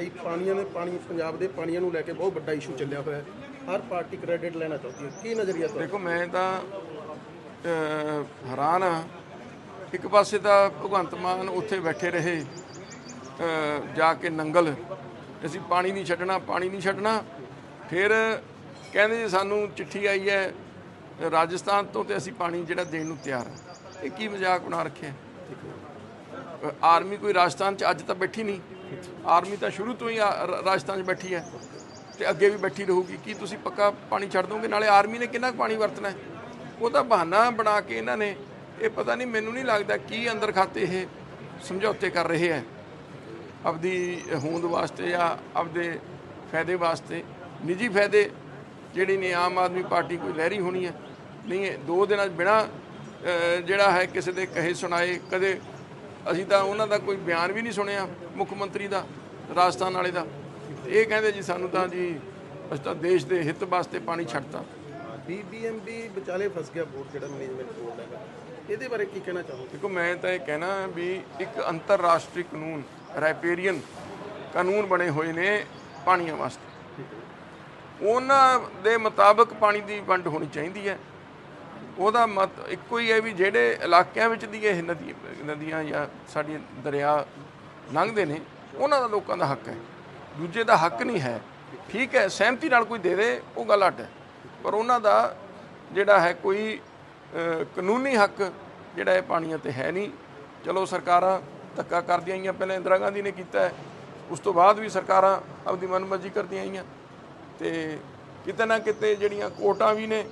ਰਿਹਾ ਜੀ, ਪਾਣੀਆਂ ਦੇ ਪਾਣੀ, ਪੰਜਾਬ ਦੇ ਪਾਣੀਆਂ ਨੂੰ ਲੈ ਕੇ ਬਹੁਤ ਵੱਡਾ ਇਸ਼ੂ ਚੱਲਿਆ ਹੋਇਆ ਹੈ। ਹਰ ਪਾਰਟੀ ਕ੍ਰੈਡਿਟ ਲੈਣਾ ਚਾਹੁੰਦੀ ਹੈ। ਕੀ ਨਜ਼ਰੀਆ ਤੁਹਾਡਾ? ਦੇਖੋ, ਮੈਂ ਤਾਂ ਹੈਰਾਨ ਆ ਇੱਕ ਪਾਸੇ ਤਾਂ ਭਗਵੰਤ ਮਾਨ ਉੱਥੇ ਬੈਠੇ ਰਹੇ ਜਾ ਕੇ ਨੰਗਲ। ਅਸੀਂ ਪਾਣੀ ਨਹੀਂ ਛੱਡਣਾ, ਪਾਣੀ ਨਹੀਂ ਛੱਡਣਾ। ਫਿਰ ਕਹਿੰਦੇ ਜੀ, ਸਾਨੂੰ ਚਿੱਠੀ ਆਈ ਹੈ, ਰਾਜਸਥਾਨ ਤੋਂ ਤੇ ਅਸੀਂ ਪਾਣੀ ਜਿਹੜਾ ਦੇਣ ਨੂੰ ਤਿਆਰ ਹਾਂ। ਇਹ ਕੀ ਮਜ਼ਾਕ ਬਣਾ ਰੱਖਿਆ। ਆਰਮੀ ਕੋਈ ਰਾਜਸਥਾਨ 'ਚ ਅੱਜ ਤਾਂ ਬੈਠੀ ਨਹੀਂ। ਆਰਮੀ ਤਾਂ ਸ਼ੁਰੂ ਤੋਂ ਹੀ ਆ- ਰਾਜਸਥਾਨ 'ਚ ਬੈਠੀ ਹੈ ਤੇ ਅੱਗੇ ਵੀ ਬੈਠੀ ਰਹੂਗੀ। ਕੀ ਤੁਸੀਂ ਪੱਕਾ ਪਾਣੀ ਛੱਡ ਦੋਗੇ? ਨਾਲੇ ਆਰਮੀ ਨੇ ਕਿੰਨਾ ਕੁ ਪਾਣੀ ਵਰਤਣਾ ਹੈ? ਉਹ ਤਾਂ ਬਹਾਨਾ ਬਣਾ ਕੇ ਇਹਨਾਂ ਨੇ, ਇਹ ਪਤਾ ਨਹੀਂ ਮੈਨੂੰ ਨਹੀਂ ਲੱਗਦਾ ਕੀ ਅੰਦਰ ਖਾਤੇ ਇਹ ਸਮਝੌਤੇ ਕਰ ਰਹੇ ਹੈ। ਆਪਦੀ ਹੋਂਦ ਵਾਸਤੇ ਜਾਂ ਆਪਦੇ ਫਾਇਦੇ ਵਾਸਤੇ। ਨਿੱਜੀ ਫਾਇਦੇ ਜਿਹੜੀ ਨੇ ਆਮ ਆਦਮੀ ਪਾਰਟੀ ਕੋਈ ਲਹਿਰੀ ਹੋਣੀ ਹੈ। ਨਹੀਂ ਦੋ ਦਿਨਾਂ 'ਚ ਬਿਨਾ ਜਿਹੜਾ ਹੈ ਕਿਸੇ ਦੇ ਕਹੇ ਸੁਣਾਏ, ਕਦੇ ਅਸੀਂ ਤਾਂ ਉਹਨਾਂ ਦਾ ਕੋਈ ਬਿਆਨ ਵੀ ਨਹੀਂ ਸੁਣਿਆ ਮੁੱਖ ਮੰਤਰੀ ਦਾ ਰਾਜਸਥਾਨ ਵਾਲੇ ਦਾ। ਇਹ ਕਹਿੰਦੇ ਜੀ ਸਾਨੂੰ ਤਾਂ ਜੀ ਅਸੀਂ ਤਾਂ ਦੇਸ਼ ਦੇ ਹਿੱਤ ਵਾਸਤੇ ਪਾਣੀ ਛੱਡਤਾ। ਬੀਬੀਐਮਬੀ ਵਿਚਾਲੇ ਫਸ ਗਿਆ ਬੋਰਡ ਜਿਹੜਾ ਮੈਨੇਜਮੈਂਟ ਬੋਰਡ ਹੈਗਾ। ਇਹਦੇ ਬਾਰੇ ਕੀ ਕਹਿਣਾ ਚਾਹੋਗੇ? ਦੇਖੋ ਮੈਂ ਤਾਂ ਇਹ ਕਹਿਣਾ ਵੀ ਇੱਕ ਅੰਤਰਰਾਸ਼ਟਰੀ ਕਾਨੂੰਨ ਰੈਪੇਰੀਅਨ ਕਾਨੂੰਨ ਬਣੇ ਹੋਏ ਨੇ ਪਾਣੀਆਂ ਵਾਸਤੇ। ਉਹਨਾਂ ਦੇ ਮੁਤਾਬਕ ਪਾਣੀ ਦੀ ਵੰਡ ਹੋਣੀ ਚਾਹੀਦੀ ਹੈ। ਉਹਦਾ ਮਤ ਇੱਕੋ ਹੀ ਹੈ ਵੀ ਜਿਹੜੇ ਇਲਾਕਿਆਂ ਵਿੱਚ ਦੀ ਇਹ ਨਦੀ ਨਦੀਆਂ ਜਾਂ ਸਾਡੀਆਂ ਦਰਿਆ ਲੰਘਦੇ ਨੇ, ਉਹਨਾਂ ਦਾ ਲੋਕਾਂ ਦਾ ਹੱਕ ਹੈ। ਦੂਜੇ ਦਾ ਹੱਕ ਨਹੀਂ ਹੈ। ਠੀਕ ਹੈ, ਸਹਿਮਤੀ ਨਾਲ ਕੋਈ ਦੇ ਦੇ, ਉਹ ਗੱਲ ਅੱਡ ਹੈ। ਪਰ ਉਹਨਾਂ ਦਾ ਜਿਹੜਾ ਹੈ ਕੋਈ ਕਾਨੂੰਨੀ ਹੱਕ ਜਿਹੜਾ ਇਹ ਪਾਣੀਆਂ ਤੇ ਹੈ ਨਹੀਂ। ਚਲੋ ਸਰਕਾਰਾਂ ਧੱਕਾ ਕਰਦੀਆਂ ਆਈਆਂ, ਪਹਿਲਾਂ ਇੰਦਰਾ ਗਾਂਧੀ ਨੇ ਕੀਤਾ ਹੈ। ਉਸ ਤੋਂ ਬਾਅਦ ਵੀ ਸਰਕਾਰਾਂ ਆਪਦੀ ਮਨਮਰਜ਼ੀ ਕਰਦੀਆਂ ਆਈਆਂ। ਤੇ ਕਿਤੇ ਨਾ ਕਿਤੇ ਜਿਹੜੀਆਂ ਕੋਟਾਂ ਵੀ ਨੇ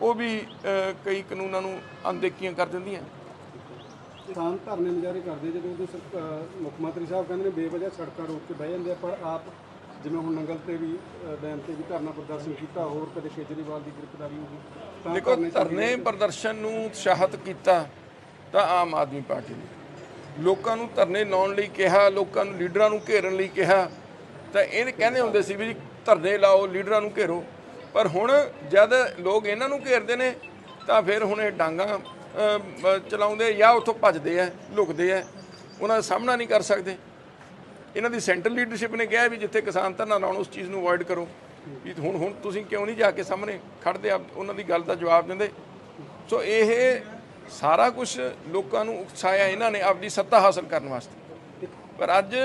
ਉਹ ਵੀ ਕਈ ਕਾਨੂੰਨਾਂ ਨੂੰ ਅਣਦੇਖੀਆਂ ਕਰ ਦਿੰਦੀਆਂ। ਕਿਸਾਨ ਧਰਨੇ ਮੁਜ਼ਾਹਰੇ ਕਰਦੇ ਜਦੋਂ ਅਹ ਮੁੱਖ ਮੰਤਰੀ ਸਾਹਿਬ ਕਹਿੰਦੇ ਨੇ ਬੇਵਜ੍ਹਾ ਸੜਕਾਂ ਰੋਕ ਕੇ ਬਹਿ ਜਾਂਦੇ ਆ ਪਰ ਆਪ ਜਿਵੇਂ ਹੁਣ ਨੰਗਲ ਤੇ ਵੀ ਡੈਮ ਤੇ ਵੀ ਧਰਨਾ ਪ੍ਰਦਰਸ਼ਨ ਕੀਤਾ ਹੋਰ ਕਦੇ ਕੇਜਰੀਵਾਲ ਦੀ ਗ੍ਰਿਫਤਾਰੀ ਹੋ ਗਈ ਤਾਂ ਦੇਖੋ ਧਰਨੇ ਪ੍ਰਦਰਸ਼ਨ ਨੂੰ ਉਤਸ਼ਾਹਿਤ ਕੀਤਾ ਤਾਂ ਆਮ ਆਦਮੀ ਪਾਰਟੀ ਨੇ। ਲੋਕਾਂ ਨੂੰ ਧਰਨੇ ਲਾਉਣ ਲਈ ਕਿਹਾ ਲੋਕਾਂ ਨੂੰ ਲੀਡਰਾਂ ਨੂੰ ਘੇਰਨ ਲਈ ਕਿਹਾ ਤਾਂ ਇਹ ਕਹਿੰਦੇ ਹੁੰਦੇ ਸੀ ਵੀ ਧਰਨੇ ਲਾਓ ਲੀਡਰਾਂ ਨੂੰ ਘੇਰੋ। ਪਰ ਹੁਣ ਜਦ ਲੋਕ ਇਹਨਾਂ ਨੂੰ ਘੇਰਦੇ ਨੇ, ਤਾਂ ਫਿਰ ਹੁਣ ਇਹ ਡਾਂਗਾ ਚਲਾਉਂਦੇ ਜਾਂ ਉੱਥੋਂ ਭੱਜਦੇ ਆ, ਲੁਕਦੇ ਆ, ਉਹਨਾਂ ਦਾ ਸਾਹਮਣਾ ਨਹੀਂ ਕਰ ਸਕਦੇ। ਇਹਨਾਂ ਦੀ ਸੈਂਟਰਲ ਲੀਡਰਸ਼ਿਪ ਨੇ ਕਿਹਾ ਵੀ ਜਿੱਥੇ ਕਿਸਾਨ ਧਰਨਾ ਲਾਉਣ, ਉਸ ਚੀਜ਼ ਨੂੰ ਅਵੋਇਡ ਕਰੋ। ਵੀ ਹੁਣ ਹੁਣ ਤੁਸੀਂ ਕਿਉਂ ਨਹੀਂ ਜਾ ਕੇ ਸਾਹਮਣੇ ਖੜਦੇ ਆ, ਉਹਨਾਂ ਦੀ ਗੱਲ ਦਾ ਜਵਾਬ ਦਿੰਦੇ। ਸੋ ਇਹ ਸਾਰਾ ਕੁਝ ਲੋਕਾਂ ਨੂੰ ਉਕਸਾਇਆ ਇਹਨਾਂ ਨੇ ਆਪਣੀ ਸੱਤਾ ਹਾਸਲ ਕਰਨ ਵਾਸਤੇ। ਪਰ ਅੱਜ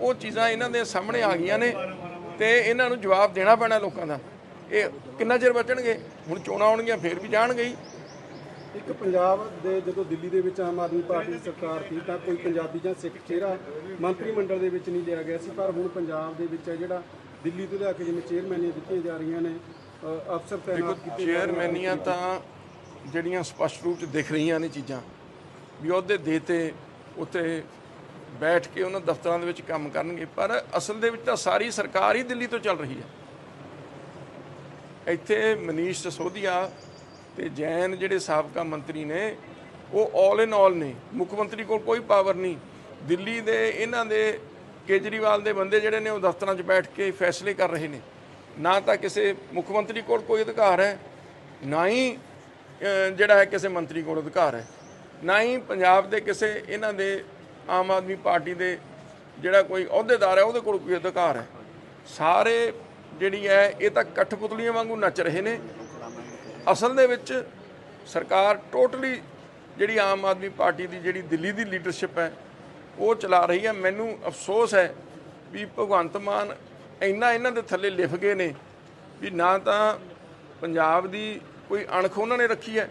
ਉਹ ਚੀਜ਼ਾਂ ਇਹਨਾਂ ਦੇ ਸਾਹਮਣੇ ਆ ਗਈਆਂ ਨੇ ਤੇ ਇਹਨਾਂ ਨੂੰ ਜਵਾਬ ਦੇਣਾ ਪੈਣਾ ਲੋਕਾਂ ਦਾ। ਇਹ ਕਿੰਨਾ ਚਿਰ ਬਚਣਗੇ? ਹੁਣ ਚੋਣਾਂ ਆਉਣਗੀਆਂ ਫੇਰ ਵੀ ਜਾਣਗੇ ਹੀ ਇੱਕ ਪੰਜਾਬ ਦੇ ਜਦੋਂ ਦਿੱਲੀ ਦੇ ਵਿੱਚ ਆਮ ਆਦਮੀ ਪਾਰਟੀ ਦੀ ਸਰਕਾਰ ਸੀ ਤਾਂ ਕੋਈ ਪੰਜਾਬੀ ਜਾਂ ਸਿੱਖ ਚਿਹਰਾ ਮੰਤਰੀ ਮੰਡਲ ਦੇ ਵਿੱਚ ਨਹੀਂ ਲਿਆ ਗਿਆ ਸੀ। ਪਰ ਹੁਣ ਪੰਜਾਬ ਦੇ ਵਿੱਚ ਹੈ ਜਿਹੜਾ ਦਿੱਲੀ ਤੋਂ ਲਿਆ ਕੇ ਜਿਵੇਂ ਚੇਅਰਮੈਨੀਆਂ ਦਿੱਤੀਆਂ ਜਾ ਰਹੀਆਂ ਨੇ ਅਫਸਰ ਤਾਇਨਾਤ ਕੀਤੇ ਜਾ ਰਹੇ ਨੇ। ਚੇਅਰਮੈਨੀਆਂ ਤਾਂ ਜਿਹੜੀਆਂ ਸਪਸ਼ਟ ਰੂਪ ਚ ਦਿਖ ਰਹੀਆਂ ਨੇ ਚੀਜ਼ਾਂ। ਵੀ ਉਹਦੇ ਦੇਤੇ ਉੱਤੇ ਬੈਠ ਕੇ ਉਹਨਾਂ ਦਫ਼ਤਰਾਂ ਦੇ ਵਿੱਚ ਕੰਮ ਕਰਨਗੇ। ਪਰ ਅਸਲ ਦੇ ਵਿੱਚ ਤਾਂ ਸਾਰੀ ਸਰਕਾਰ ਹੀ ਦਿੱਲੀ ਤੋਂ ਚੱਲ ਰਹੀ ਹੈ। ਇੱਥੇ ਮਨੀਸ਼ ਸਸੋਦੀਆ ਤੇ ਜੈਨ ਜਿਹੜੇ ਸਾਬਕਾ ਮੰਤਰੀ ਨੇ, ਉਹ ਆਲ ਇਨ ਆਲ ਨੇ। ਮੁੱਖ ਮੰਤਰੀ ਕੋਲ ਕੋਈ ਪਾਵਰ ਨਹੀਂ। ਦਿੱਲੀ ਦੇ ਇਹਨਾਂ ਦੇ ਕੇਜਰੀਵਾਲ ਦੇ ਬੰਦੇ ਜਿਹੜੇ ਨੇ, ਉਹ ਦਫ਼ਤਰਾਂ 'ਚ ਬੈਠ ਕੇ ਫੈਸਲੇ ਕਰ ਰਹੇ ਨੇ। ਨਾ ਤਾਂ ਕਿਸੇ ਮੁੱਖ ਮੰਤਰੀ ਕੋਲ ਕੋਈ ਅਧਿਕਾਰ ਹੈ, ਨਾ ਹੀ ਜਿਹੜਾ ਹੈ ਕਿਸੇ ਮੰਤਰੀ ਕੋਲ ਅਧਿਕਾਰ ਹੈ। ਨਾ ਹੀ ਪੰਜਾਬ ਦੇ ਕਿਸੇ ਇਹਨਾਂ ਦੇ ਆਮ ਆਦਮੀ ਪਾਰਟੀ ਦੇ ਜਿਹੜਾ ਕੋਈ ਅਹੁਦੇਦਾਰ ਹੈ, ਉਹਦੇ ਕੋਲ ਕੋਈ ਅਧਿਕਾਰ ਹੈ। ਸਾਰੇ ਜਿਹੜੀ ਹੈ, ਇਹ ਤਾਂ ਕਠਪੁਤਲੀਆਂ ਵਾਂਗੂ ਨੱਚ ਰਹੇ ਨੇ। ਅਸਲ ਦੇ ਵਿੱਚ ਸਰਕਾਰ ਟੋਟਲੀ ਜਿਹੜੀ ਆਮ ਆਦਮੀ ਪਾਰਟੀ ਦੀ ਜਿਹੜੀ ਦਿੱਲੀ ਦੀ ਲੀਡਰਸ਼ਿਪ ਹੈ, ਉਹ ਚਲਾ ਰਹੀ ਹੈ। ਮੈਨੂੰ ਅਫਸੋਸ ਹੈ ਵੀ ਭਗਵੰਤ ਮਾਨ ਇੰਨਾ ਇਹਨਾਂ ਦੇ ਥੱਲੇ ਲਿਫ ਗਏ ਨੇ ਵੀ ਨਾ ਤਾਂ ਪੰਜਾਬ ਦੀ ਕੋਈ ਅਣਖ ਉਹਨਾਂ ਨੇ ਰੱਖੀ ਹੈ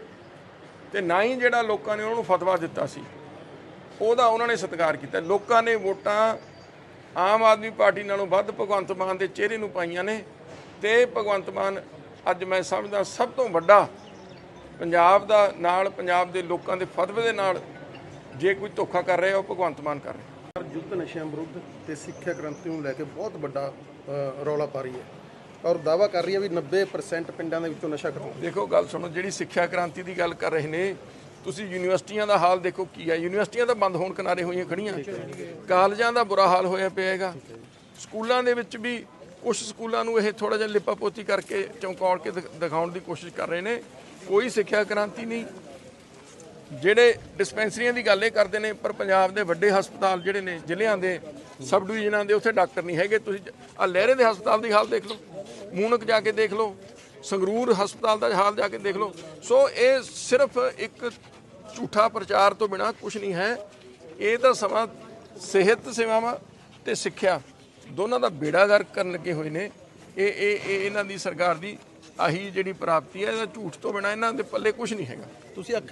ਤੇ ਨਾ ਹੀ ਜਿਹੜਾ ਲੋਕਾਂ ਨੇ ਉਹਨਾਂ ਨੂੰ ਫਤਵਾ ਦਿੱਤਾ ਸੀ, ਉਹਦਾ ਉਹਨਾਂ ਨੇ ਸਤਿਕਾਰ ਕੀਤਾ। ਲੋਕਾਂ ਨੇ ਵੋਟਾਂ ਆਮ ਆਦਮੀ ਪਾਰਟੀ ਨਾਲੋਂ ਵੱਧ ਭਗਵੰਤ ਮਾਨ ਦੇ ਚਿਹਰੇ ਨੂੰ ਪਾਈਆਂ ਨੇ ਤੇ ਭਗਵੰਤ ਮਾਨ ਅੱਜ ਮੈਂ ਸਮਝਦਾ ਸਭ ਤੋਂ ਵੱਡਾ ਪੰਜਾਬ ਦਾ ਨਾਲ ਪੰਜਾਬ ਦੇ ਲੋਕਾਂ ਦੇ ਫਤਵੇ ਦੇ ਨਾਲ ਜੇ ਕੋਈ ਧੋਖਾ ਕਰ ਰਿਹਾ ਉਹ ਭਗਵੰਤ ਮਾਨ ਕਰ ਰਿਹਾ। ਪਰ ਯੁੱਧ ਨਸ਼ਿਆਂ ਵਿਰੁੱਧ ਤੇ ਸਿੱਖਿਆ ਕ੍ਰਾਂਤੀ ਨੂੰ ਲੈ ਕੇ ਬਹੁਤ ਵੱਡਾ ਰੌਲਾ ਪਾ ਰਹੀ ਹੈ ਔਰ ਦਾਵਾ ਕਰ ਰਹੀ ਹੈ ਵੀ 90% ਪਿੰਡਾਂ ਦੇ ਵਿੱਚੋਂ ਨਸ਼ਾ ਖਤਮ ਦੇਖੋ ਗੱਲ ਸੁਣੋ ਜਿਹੜੀ ਸਿੱਖਿਆ ਕ੍ਰਾਂਤੀ ਦੀ ਗੱਲ ਕਰ ਰਹੇ ਨੇ ਤੁਸੀਂ ਯੂਨੀਵਰਸਿਟੀਆਂ ਦਾ ਹਾਲ ਦੇਖੋ ਕੀ ਹੈ ਯੂਨੀਵਰਸਿਟੀਆਂ ਤਾਂ ਬੰਦ ਹੋਣ ਕਿਨਾਰੇ ਹੋਈਆਂ ਖੜੀਆਂ। ਕਾਲਜਾਂ ਦਾ ਬੁਰਾ ਹਾਲ ਹੋਇਆ ਪਿਆ ਹੈਗਾ। ਸਕੂਲਾਂ ਦੇ ਵਿੱਚ ਵੀ ਕੁਝ ਸਕੂਲਾਂ ਨੂੰ ਇਹ ਥੋੜਾ ਜਿਹਾ ਲਿਪਾਪੋਤੀ ਕਰਕੇ ਚੌਂਕਾਉਣ ਕੇ ਦਿਖ- ਦਿਖਾਉਣ ਦੀ ਕੋਸ਼ਿਸ਼ ਕਰ ਰਹੇ ਨੇ। ਕੋਈ ਸਿੱਖਿਆ ਕ੍ਰਾਂਤੀ ਨਹੀਂ। ਜਿਹੜੇ ਡਿਸਪੈਂਸਰੀਆਂ ਦੀ ਗੱਲ ਇਹ ਕਰਦੇ ਨੇ, ਪਰ ਪੰਜਾਬ ਦੇ ਵੱਡੇ ਹਸਪਤਾਲ ਜਿਹੜੇ ਨੇ ਜ਼ਿਲ੍ਹਿਆਂ ਦੇ ਸਬ ਡਿਵੀਜ਼ਨਾਂ ਦੇ, ਉੱਥੇ ਡਾਕਟਰ ਨਹੀਂ ਹੈਗੇ। ਤੁਸੀਂ ਆ ਲਹਿਰੇ ਦੇ ਹਸਪਤਾਲ ਦੀ ਹਾਲ ਦੇਖ ਲਓ। ਮੂਨਕ ਜਾ ਕੇ ਦੇਖ ਲਓ। ਸੰਗਰੂਰ ਹਸਪਤਾਲ ਦਾ ਹਾਲ ਜਾ ਕੇ ਦੇਖ ਲਓ। ਸੋ ਇਹ ਸਿਰਫ ਇੱਕ ਝੂਠਾ ਪ੍ਰਚਾਰ ਤੋਂ ਬਿਨਾ ਕੁਝ ਨਹੀਂ ਹੈ। ਇਹ ਤਾਂ ਸਮਾਂ ਸਿਹਤ ਸੇਵਾਵਾਂ ਤੇ ਸਿੱਖਿਆ ਦੋਨਾਂ ਦਾ ਬੇੜਾ ਗਰਕ ਕਰਨ ਲੱਗੇ ਹੋਏ ਨੇ। ਇਹ ਇਹ ਇਹਨਾਂ ਦੀ ਸਰਕਾਰ ਦੀ ਆਹੀ ਜਿਹੜੀ ਪ੍ਰਾਪਤੀ ਹੈ, ਇਹਦਾ ਝੂਠ ਤੋਂ ਬਿਨਾ ਇਹਨਾਂ ਦੇ ਪੱਲੇ ਕੁਝ ਨਹੀਂ ਹੈਗਾ। ਤੁਸੀਂ ਆਖਿਆ